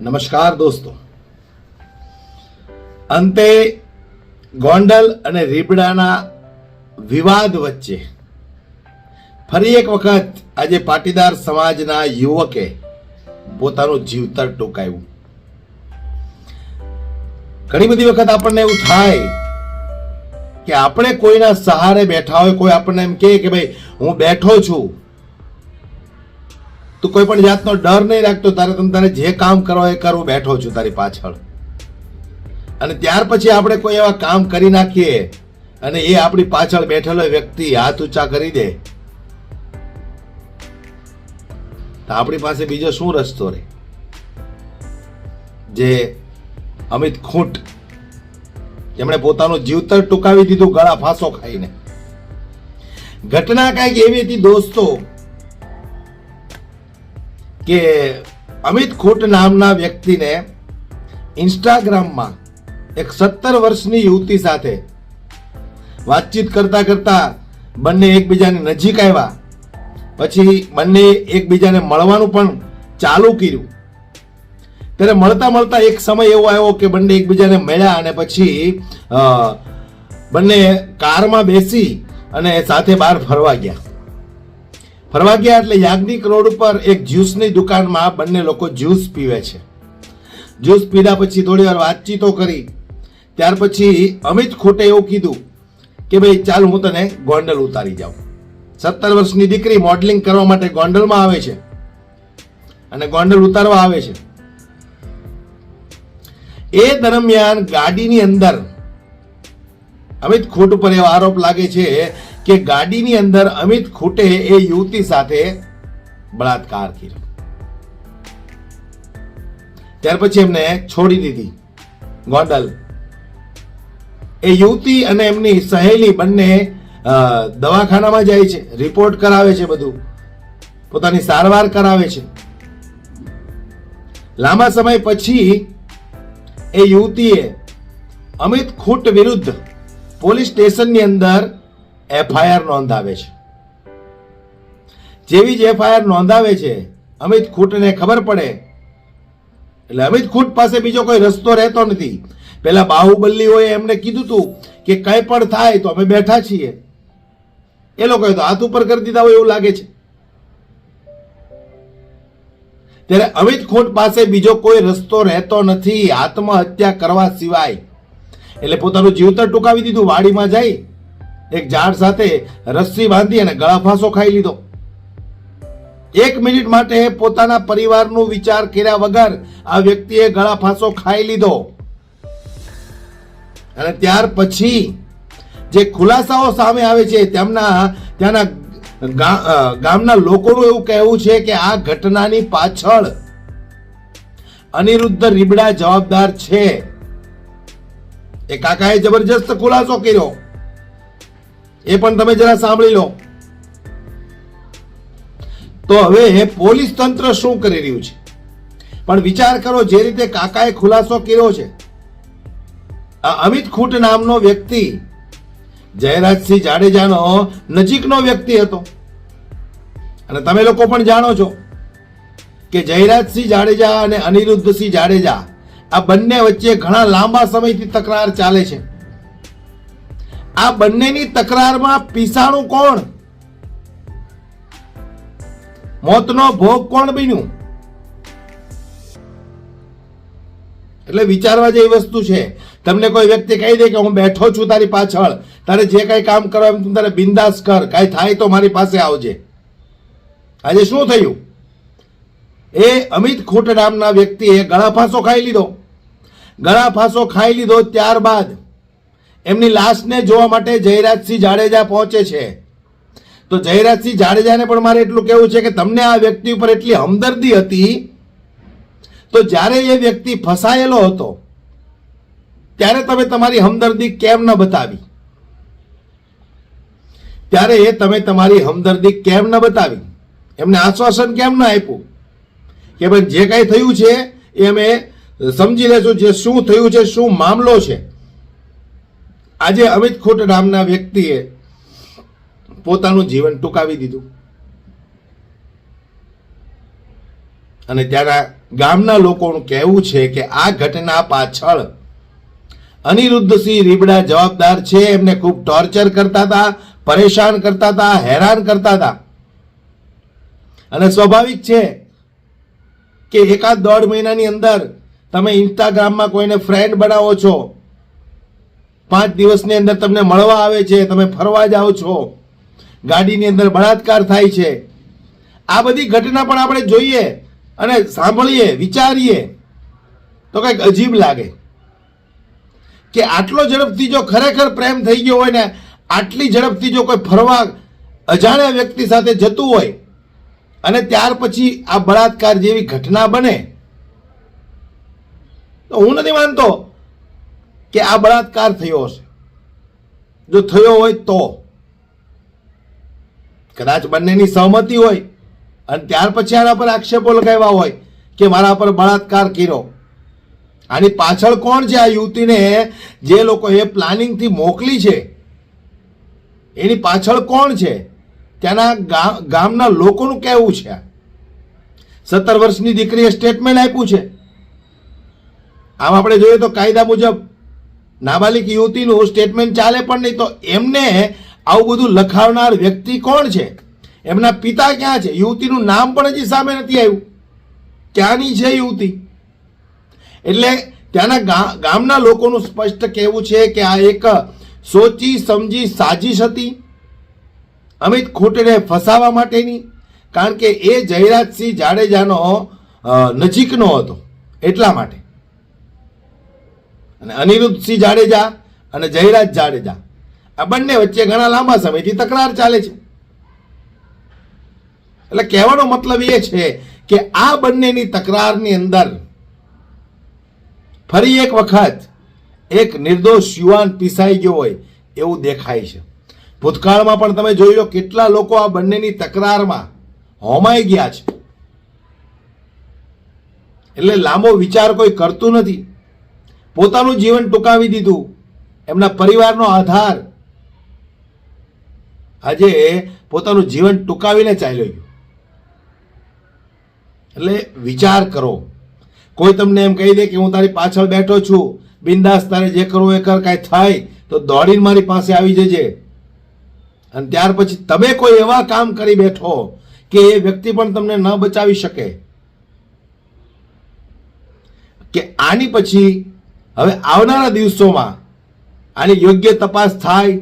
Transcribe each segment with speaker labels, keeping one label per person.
Speaker 1: નમસ્કાર દોસ્તો. અંતે ગોંડલ અને રીબડાના વિવાદ વચ્ચે ફરી એક વખત આજે પાટીદાર સમાજના યુવકે પોતાનું જીવતર ટોકાયું ઘણી બધી વખત આપણને એવું થાય કે આપણે કોઈના સહારે બેઠા હોય, કોઈ આપણને એમ કહે કે ભાઈ, હું બેઠો છું તું કોઈ પણ જાતનો ડર નહીં રાખતો, તારે તમે તારે જે કામ કરો એ કરવું બેઠો છું તારી પાછળ. અને ત્યાર પછી આપણે કોઈ એવા કામ કરી નાખીએ અને એ આપણી પાછળ બેઠેલો વ્યક્તિ હાથ ઊંચા કરી દે. તો આપણી પાસે બીજો શું રસ્તો રહે? જે અમિત ખૂંટ, જેમણે પોતાનું જીવતર ટૂંકાવી દીધું ગળા ફાંસો ખાઈને. ઘટના કાંઈક એવી હતી દોસ્તો કે અમિત ખૂટ નામના વ્યક્તિને ઇન્સ્ટાગ્રામમાં એક સત્તર વર્ષની યુવતી સાથે વાતચીત કરતા કરતા બંને એકબીજાની નજીક આવ્યા. પછી બંને એકબીજાને મળવાનું પણ ચાલુ કર્યું. ત્યારે મળતા મળતા એક સમય એવો આવ્યો કે બંને એકબીજાને મળ્યા અને પછી બંને કારમાં બેસી અને સાથે બહાર ફરવા ગયા. ફરવા ગયા એટલે યાજ્ઞિક રોડ ઉપર એક જ્યુસની દુકાનમાં બંને લોકો જ્યુસ પીવે છે. જ્યુસ પીધા પછી થોડી વાર વાતચીતો કરી. ત્યાર પછી અમિત ખોટે એવું કીધું કે ભાઈ, ચાલ હું તને ગોંડલ ઉતારી જાઉં. સત્તર વર્ષની દીકરી મોડલિંગ કરવા માટે ગોંડલમાં આવે છે અને ગોંડલ ઉતારવા આવે છે. એ દરમિયાન ગાડીની અંદર અમિત ખોટ ઉપર એવો આરોપ લાગે છે કે ગાડીની અંદર અમિત ખૂટે એ યુવતી સાથે બળાત્કાર કર્યો. ત્યાર પછી એમને છોડી દીધી. ગોંડલ. એ યુવતી અને એમની સહેલી બંને દવાખાનામાં જાય છે, રિપોર્ટ કરાવે છે બધું. પોતાની સારવાર કરાવે છે. લાંબા સમય પછી એ યુવતીએ અમિત ખૂટ વિરુદ્ધ પોલીસ સ્ટેશનની અંદર એફઆઈઆર નોંધાવે છે. જેવી જ એફઆઈઆર નોંધાવે છે, અમિત ખૂટને ખબર પડે. એટલે અમિત ખૂટ પાસે બીજો કોઈ રસ્તો રહેતો નથી. પેલા બાહુબલીઓએ એમને કીધું તું કે કંઈ પણ થાય તો અમે બેઠા છીએ. એ લોકોએ તો હાથ ઉપર કરી દીધા હોય એવું લાગે છે. ત્યારે અમિત ખૂટ પાસે બીજો કોઈ રસ્તો રહેતો નથી, આત્મહત્યા કરવા સિવાય. એટલે પોતાનું જીવતર ટૂંકાવી દીધું, વાડીમાં જઈ એક ઝાડ સાથે રસ્સી બાંધી અને ગળાફાંસો ખાઈ લીધો. એક મિનિટ માટે પોતાના પરિવારનું વિચાર કર્યા વગર આ વ્યક્તિએ ગળાફાંસો ખાઈ લીધો. અને ત્યાર પછી જે ખુલાસાઓ સામે આવે છે, તેમના ત્યાંના ગામના લોકોનું એવું કહેવું છે કે આ ઘટનાની પાછળ અનિરુદ્ધ રીબડા જવાબદાર છે. એ કાકાએ જબરજસ્ત ખુલાસો કર્યો. એ પણ તમે જરા સાંભળી લો. તો હવે પોલીસ તંત્ર શું કરી રહ્યું છે? પણ વિચાર કરો જે રીતે કાકાએ ખુલાસો કર્યો છે. આ અમિત ખૂટ નામનો વ્યક્તિ, જયરાજસિંહ જાડેજાનો નજીકનો વ્યક્તિ હતો. અને તમે લોકો પણ જાણો છો કે જયરાજસિંહ જાડેજા અને અનિરુદ્ધસિંહ જાડેજા આ બંને વચ્ચે ઘણા લાંબા સમયથી તકરાર ચાલે છે. આ બંનેની તકરારમાં પીસાણું કોણ? મોતનો ભોગ કોણ બન્યું? એટલે વિચારવા જેવી વસ્તુ છે. તમને કોઈ વ્યક્તિ કહી દે કે હું બેઠો છું તારી પાછળ, તારે જે કઈ કામ કરવા એમ તું તારે બિંદાસ કર, કાંઈ થાય તો મારી પાસે આવજે. આજે શું થયું? એ અમિત ખોટ નામના વ્યક્તિએ ગળા ફાંસો ખાઈ લીધો. ગળા ફાંસો ખાઈ લીધો ત્યારબાદ એમની લાશને જોવા માટે જયરાજસિંહ જાડેજા પહોંચે છે. તો જયરાજસિંહ જાડેજાને પણ મારે એટલું કહેવું છે કે તમને આ વ્યક્તિ ઉપર એટલી હમદર્દી હતી, તો જ્યારે એ વ્યક્તિ ફસાયેલો હતો, ત્યારે તમે તમારી હમદર્દી કેમ ન બતાવી? ત્યારે એ તમે તમારી હમદર્દી કેમ ન બતાવી? એમને આશ્વાસન કેમ ન આપ્યું? કે ભાઈ, જે કાંઈ થયું છે, એ અમે સમજી લેશું જે શું થયું છે, શું મામલો છે. આજે અમિત ખોટ નામના વ્યક્તિએ પોતાનું જીવન ટૂંકાવી દીધું. અને ત્યાંના ગામના લોકોનું કહેવું છે કે આ ઘટના પાછળ અનિરુદ્ધસિંહ રીબડા જવાબદાર છે. એમને ખૂબ ટોર્ચર કરતા હતા, પરેશાન કરતા હતા, હેરાન કરતા હતા. અને સ્વાભાવિક છે કે એકાદ દોઢ મહિનાની અંદર તમે ઇન્સ્ટાગ્રામમાં કોઈને ફ્રેન્ડ બનાવો છો પાંચ દિવસની અંદર તમને મળવા આવે છે, તમે ફરવા જાઓ છો, ગાડીની અંદર બળાત્કાર થાય છે. આ બધી ઘટના પણ આપણે જોઈએ અને સાંભળીએ, વિચારીએ. તો કંઈક અજીબ લાગે કે આટલો ઝડપથી જો ખરેખર પ્રેમ થઈ ગયો હોય ને, આટલી ઝડપથી જો કોઈ ફરવા અજાણ્યા વ્યક્તિ સાથે જતું હોય, અને ત્યાર પછી આ બળાત્કાર જેવી ઘટના બને, તો હું નથી માનતો. કે આ બળાત્કાર થયો હશે. જો થયો હોય તો. કદાચ બંનેની સહમતિ હોય અને ત્યાર પછી આના પર આક્ષેપો લગાવ્યા હોય કે મારા પર બળાત્કાર કર્યો. આની પાછળ કોણ છે આ યુવતીને જે લોકો એ પ્લાનિંગથી મોકલી છે? એની પાછળ કોણ છે? ત્યાંના ગામના લોકોનું કહેવું છે સત્તર વર્ષની દીકરીએ સ્ટેટમેન્ટ આપ્યું છે. આમ આપણે જોઈએ તો કાયદા મુજબ નાબાલિક યુવતીનું સ્ટેટમેન્ટ ચાલે પણ નહીં તો એમને આવું બધું લખાવનાર વ્યક્તિ કોણ છે? એમના પિતા ક્યાં છે? યુવતીનું નામ પણ હજી સામે નથી આવ્યું. ક્યાંની છે યુવતી. એટલે ત્યાંના ગામના લોકોનું સ્પષ્ટ કહેવું છે કે આ એક સોચી, સમજી, સાજિશ હતી. અમિત ખોટને ફસાવા માટેની, કારણ કે એ જયરાજસિંહ જાડેજાનો નજીકનો હતો. એટલા માટે. અને અનિરુદ્ધસિંહ જાડેજા અને જયરાજ જાડેજા. આ બંને વચ્ચે ઘણા લાંબા સમયથી તકરાર ચાલે છે. એટલે કહેવાનો મતલબ એ છે કે આ બંનેની તકરારની અંદર ફરી એક વખત એક નિર્દોષ યુવાન પીસાઈ ગયો હોય એવું દેખાય છે. ભૂતકાળમાં પણ તમે જોઈ લો કેટલા લોકો આ બંનેની તકરારમાં હોમાઈ ગયા છે. એટલે લાંબો વિચાર કોઈ કરતું નથી. પોતાનું જીવન ટૂંકાવી દીધું. એમના પરિવારનો આધાર. આજે પોતાનું જીવન ટૂંકાવીને ચાલ્યો ગયો. એટલે વિચાર કરો. કોઈ તમને એમ કહી દે કે હું તારી પાછળ બેઠો છું, બિંદાસ તારે જે કરવું એ કર, કાંઈ થાય તો દોડીને મારી પાસે આવી જજે. અને ત્યાર પછી તમે કોઈ એવા કામ કરી બેઠો કે એ વ્યક્તિ પણ તમને ન બચાવી શકે. કે આની પછી હવે આવનારા દિવસોમાં આની યોગ્ય તપાસ થાય,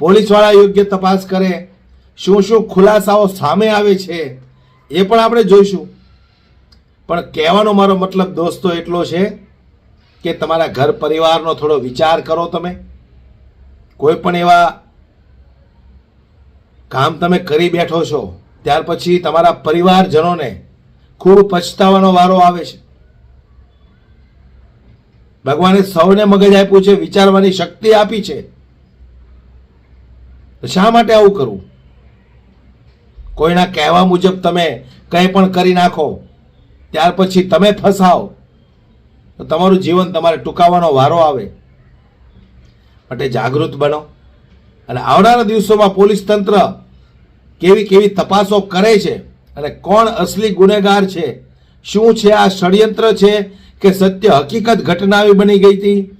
Speaker 1: પોલીસવાળા યોગ્ય તપાસ કરે, શું શું ખુલાસાઓ સામે આવે છે, એ પણ આપણે જોઈશું. પણ કહેવાનો મારો મતલબ દોસ્તો એટલો છે કે તમારા ઘર પરિવારનો થોડો વિચાર કરો તમે. કોઈ પણ એવા કામ તમે કરી બેઠો છો, ત્યાર પછી તમારા પરિવારજનોને ખૂબ પછતાવાનો વારો આવે છે. ભગવાને સૌને મગજ આપ્યું છે, વિચારવાની શક્તિ આપી છે. શા માટે આવું કરવું? કોઈના કહેવા મુજબ તમે કંઈ પણ કરી નાખો, ત્યાર પછી તમે ફસાઓ તો તમારું જીવન તમારે ટૂંકાવાનો વારો આવે. માટે જાગૃત બનો અને આવનારા દિવસોમાં પોલીસ તંત્ર કેવી કેવી તપાસો કરે છે અને કોણ અસલી ગુનેગાર છે, શું છે, આ ષડયંત્ર છે કે સત્ય હકીકત ઘટના આવી બની ગઈ હતી,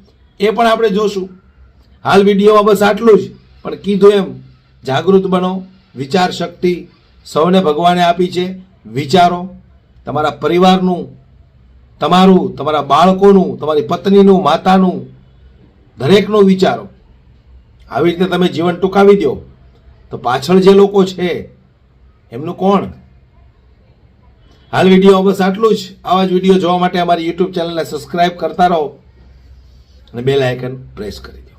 Speaker 1: એ પણ આપણે જોશું. હાલ વિડીયોમાં બસ આટલું જ, પણ કીધું એમ. જાગૃત બનો, વિચાર શક્તિ સૌને ભગવાને આપી છે. વિચારો, તમારા પરિવારનું, તમારું, તમારા બાળકોનું, તમારી પત્નીનું, માતાનું, દરેકનું વિચારો. આવી રીતે તમે જીવન ટૂંકાવી દો. તો પાછળ જે લોકો છે, એમનું કોણ? હાલ વીડિયો બસ આટલું જ. આવા જ વીડિયો જોવા માટે અમારી યુટ્યુબ ચેનલને સબસ્ક્રાઇબ કરતા રહો અને બેલ આઇકન પ્રેસ કરી દો.